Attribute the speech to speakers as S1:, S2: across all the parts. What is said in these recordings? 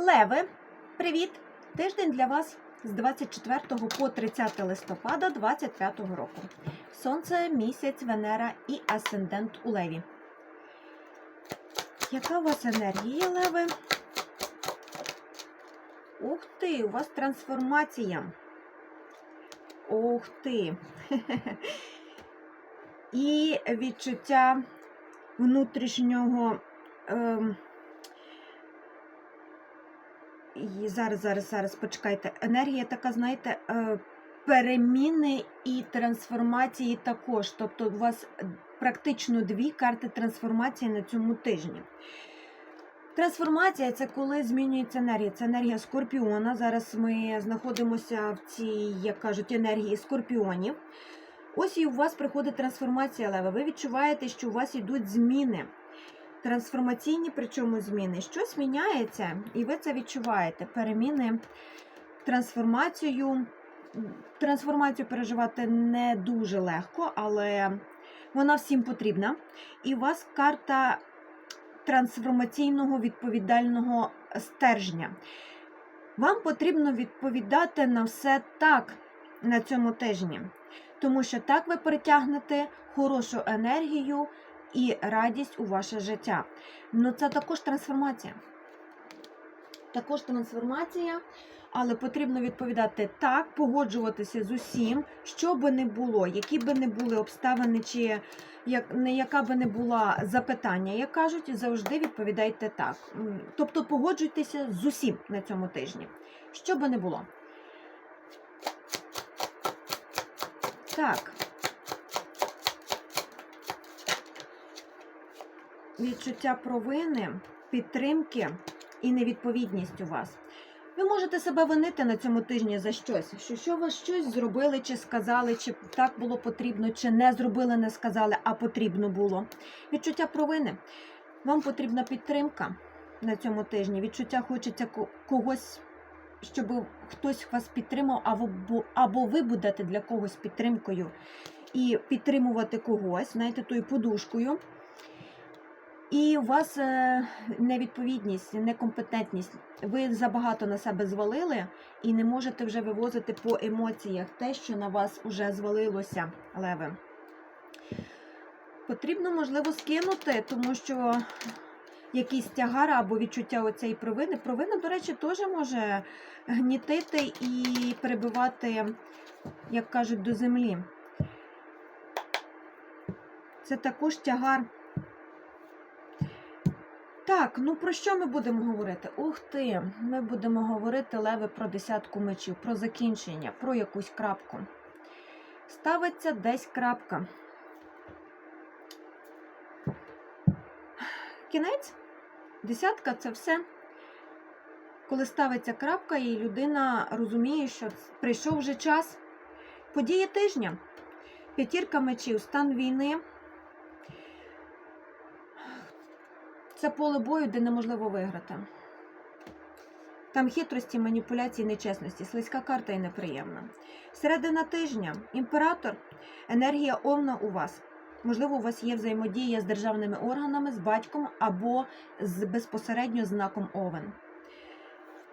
S1: Леви, привіт! Тиждень для вас з 24 по 30 листопада 25 року. Сонце, місяць, Венера і асцендент у Леві. Яка у вас енергія, Леви? Ух ти, у вас трансформація. Ух ти. І відчуття внутрішнього. Ем, і зараз, зараз, зараз, почекайте. Енергія така, знаєте, е, переміни і трансформації також. Тобто у вас практично дві карти трансформації на цьому тижні. Трансформація це коли змінюється енергія. Це енергія скорпіона. Зараз ми знаходимося в цій, як кажуть, енергії скорпіонів. Ось і у вас приходить трансформація лева. Ви відчуваєте, що у вас йдуть зміни. Трансформаційні, причому зміни. Щось міняється, і ви це відчуваєте. Переміни, трансформацію. Трансформацію переживати не дуже легко, але вона всім потрібна. І у вас карта трансформаційного відповідального стержня. Вам потрібно відповідати на все так на цьому тижні, тому що так ви притягнете хорошу енергію і радість у ваше життя. Ну це також трансформація. Також трансформація, але потрібно відповідати так, погоджуватися з усім, що би не було, які би не були обставини, чи як, не яка би не була запитання, як кажуть, завжди відповідайте так. Тобто погоджуйтеся з усім на цьому тижні. Що би не було. Так. Відчуття провини, підтримки і невідповідність у вас. Ви можете себе винити на цьому тижні за щось, що, що ви щось зробили, чи сказали, чи так було потрібно, чи не зробили, не сказали, а потрібно було. Відчуття провини. Вам потрібна підтримка на цьому тижні. Відчуття хочеться когось, щоб хтось вас підтримав, або, або ви будете для когось підтримкою і підтримувати когось, знаєте, тою подушкою. І у вас е, невідповідність, некомпетентність. Ви забагато на себе звалили і не можете вже вивозити по емоціях те, що на вас вже звалилося, леви. Потрібно, можливо, скинути, тому що якийсь тягар або відчуття оцеї провини. Провина, до речі, теж може гнітити і перебивати, як кажуть, до землі. Це також тягар. Так, ну про що ми будемо говорити? Ух ти! Ми будемо говорити леви про десятку мечів, про закінчення, про якусь крапку. Ставиться десь крапка. Кінець. Десятка це все. Коли ставиться крапка, і людина розуміє, що прийшов вже час. Події тижня. П'ятірка мечів, стан війни. Це поле бою, де неможливо виграти. Там хитрості, маніпуляції, нечесності, слизька карта і неприємна. Середина тижня. Імператор, енергія овна у вас. Можливо, у вас є взаємодія з державними органами, з батьком або з безпосередньо знаком Овен.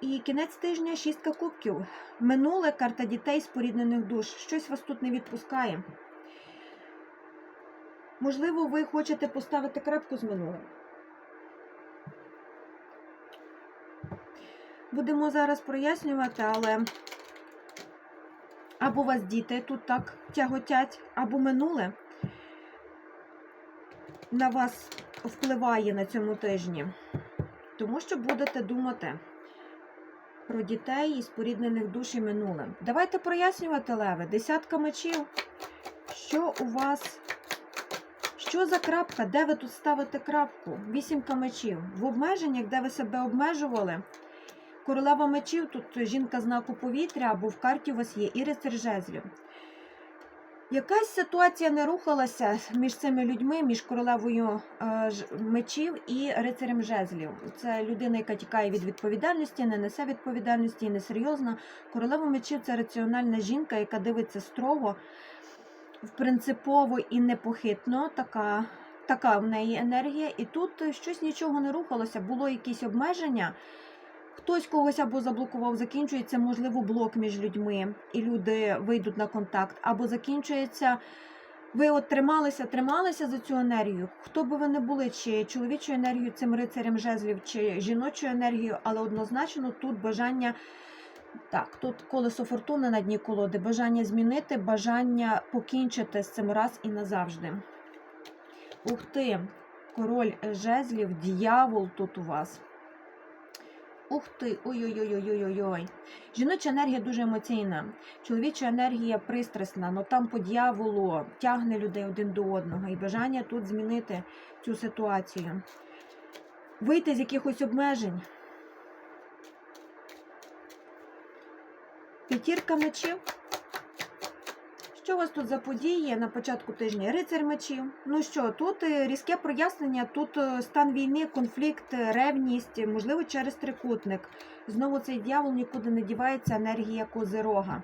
S1: І кінець тижня шістка кубків. Минуле карта дітей споріднених душ. Щось вас тут не відпускає. Можливо, ви хочете поставити крапку з минулим. Будемо зараз прояснювати, але або вас діти тут так тяготять, або минуле на вас впливає на цьому тижні. Тому що будете думати про дітей і споріднених душ і минуле. Давайте прояснювати, Леви. Десятка мечів. Що у вас? Що за крапка? Де ви тут ставите крапку? Вісімка мечів. В обмеженнях, де ви себе обмежували. Королева мечів, тут жінка знаку повітря, або в карті у вас є і рицар жезлів. Якась ситуація не рухалася між цими людьми, між королевою е, мечів і рицарем жезлів. Це людина, яка тікає від відповідальності, не несе відповідальності і несерйозна. Королева мечів це раціональна жінка, яка дивиться строго, принципово і непохитно. Така, така в неї енергія. І тут щось нічого не рухалося, було якісь обмеження. Хтось когось або заблокував, закінчується, можливо, блок між людьми, і люди вийдуть на контакт, або закінчується. Ви от трималися, трималися за цю енергію. Хто би ви не були, чи чоловічою енергією, цим рицарем жезлів, чи жіночою енергією, але однозначно тут бажання. Так, тут колесо фортуни на дні колоди, бажання змінити, бажання покінчити з цим раз і назавжди. Ух ти, король жезлів, дьявол тут у вас. Ух ти, ой-ой-ой-ой-ой-ой. Жіноча енергія дуже емоційна. Чоловіча енергія пристрасна, але там по дьяволу тягне людей один до одного. І бажання тут змінити цю ситуацію. Вийти з якихось обмежень. П'ятірка мечів. Що у вас тут за події на початку тижня? Рицар мечів. Ну що, тут е, різке прояснення, тут е, стан війни, конфлікт, е, ревність, можливо, через трикутник. Знову цей дьявол нікуди не дівається, енергія козирога.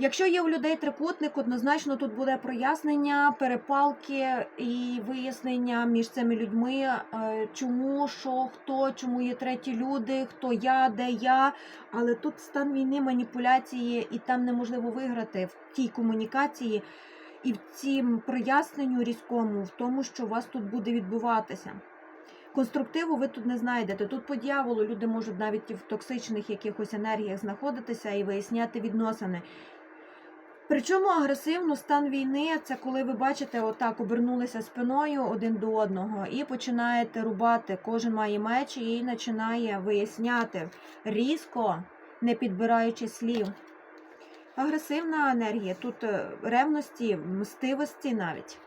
S1: Якщо є у людей трикутник, однозначно тут буде прояснення, перепалки і вияснення між цими людьми, е, чому, що, хто, чому є треті люди, хто я, де я. Але тут стан війни, маніпуляції, і там неможливо виграти в тій комунікації і в цім проясненню різкому, в тому, що у вас тут буде відбуватися. Конструктиву ви тут не знайдете. Тут по дьяволу люди можуть навіть в токсичних якихось енергіях знаходитися і виясняти відносини. Причому агресивно стан війни це коли ви бачите, отак обернулися спиною один до одного і починаєте рубати. Кожен має меч і починає виясняти різко, не підбираючи слів. Агресивна енергія, тут е, ревності, мстивості навіть.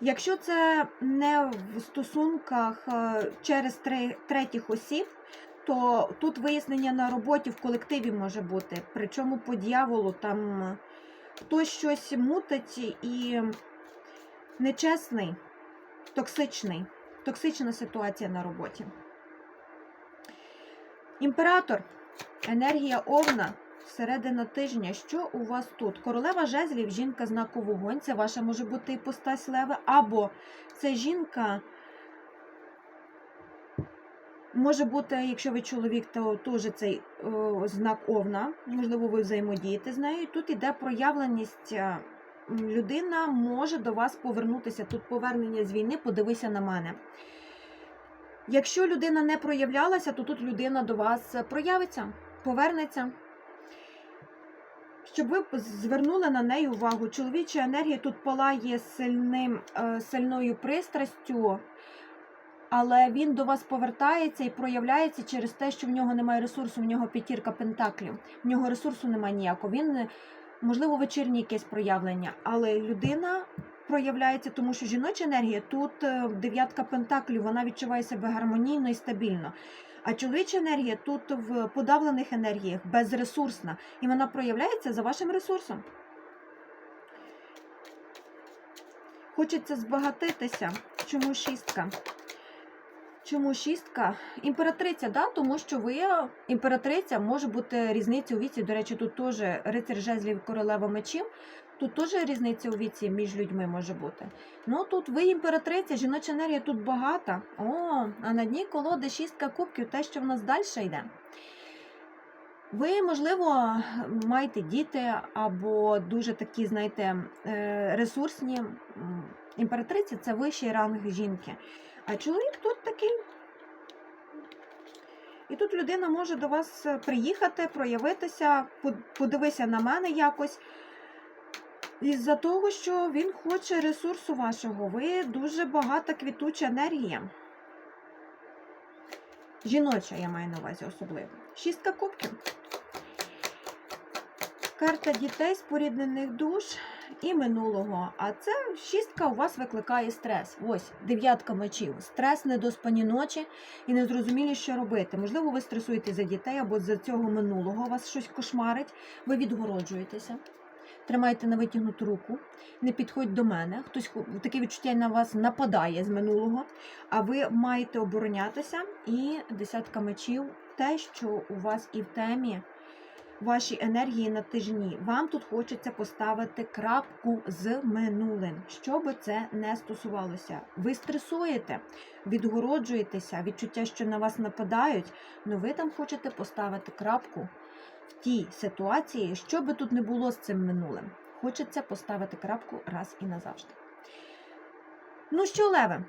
S1: Якщо це не в стосунках е, через третіх осіб, то тут вияснення на роботі в колективі може бути. Причому по дьяволу там е, хтось щось мутить і нечесний, токсичний, токсична ситуація на роботі. Імператор, енергія овна, середина тижня. Що у вас тут? Королева жезлів, жінка знаку вогонь. Це ваша може бути іпостась леви, або це жінка. Може бути, якщо ви чоловік, то теж цей о, знак овна, можливо, ви взаємодієте з нею. Тут іде проявленість. е, Людина може до вас повернутися. Тут повернення з війни, подивися на мене. Якщо людина не проявлялася, то тут людина до вас проявиться, повернеться. Щоб ви звернули на неї увагу. Чоловіча енергія тут палає сильним, е, сильною пристрастю, але він до вас повертається і проявляється через те, що в нього немає ресурсу, в нього п'ятірка пентаклів, в нього ресурсу немає ніякого. Він, можливо, вечірнє якесь проявлення, але людина проявляється, тому що жіноча енергія тут е, дев'ятка пентаклів, вона відчуває себе гармонійно і стабільно. А чоловіча енергія тут в подавлених енергіях безресурсна, і вона проявляється за вашим ресурсом. Хочеться збагатитися. Чому шістка? Чому шістка? Імператриця, да? тому що ви імператриця може бути різниця у віці. До речі, тут теж рицар жезлів королева мечів. Тут теж різниця у віці між людьми може бути. Ну тут ви імператриця, жіноча енергія тут багата. О, а на дні колоди шістка кубків, те, що в нас далі йде. Ви, можливо, маєте діти або дуже такі, знаєте, е, ресурсні. М, Імператриця це вищий ранг жінки. А чоловік тут такий. І тут людина може до вас приїхати, проявитися, подивися на мене якось. Із-за того, що він хоче ресурсу вашого. Ви дуже багата квітуча енергія. Жіноча, я маю на увазі особливо. Шістка кубків. Карта дітей, споріднених душ і минулого. А це шістка у вас викликає стрес. Ось дев'ятка мечів. Стрес, недоспані ночі і незрозумілі, що робити. Можливо, ви стресуєте за дітей або за цього минулого вас щось кошмарить. Ви відгороджуєтеся. Тримайте на витягнуту руку, не підходь до мене. Хтось таке відчуття на вас нападає з минулого, а ви маєте оборонятися. І десятка мечів те, що у вас і в темі ваші енергії на тижні. Вам тут хочеться поставити крапку з минулим, що би це не стосувалося. Ви стресуєте, відгороджуєтеся, відчуття, що на вас нападають, але ви там хочете поставити крапку в тій ситуації, що би тут не було з цим минулим. Хочеться поставити крапку раз і назавжди. Ну що, Леве?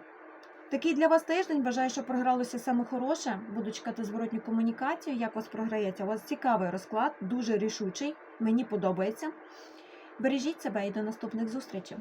S1: Такий для вас тиждень. Бажаю, що програлося саме хороше. Буду чекати зворотню комунікацію. Як вас програється? У вас цікавий розклад, дуже рішучий. Мені подобається. Бережіть себе і до наступних зустрічей.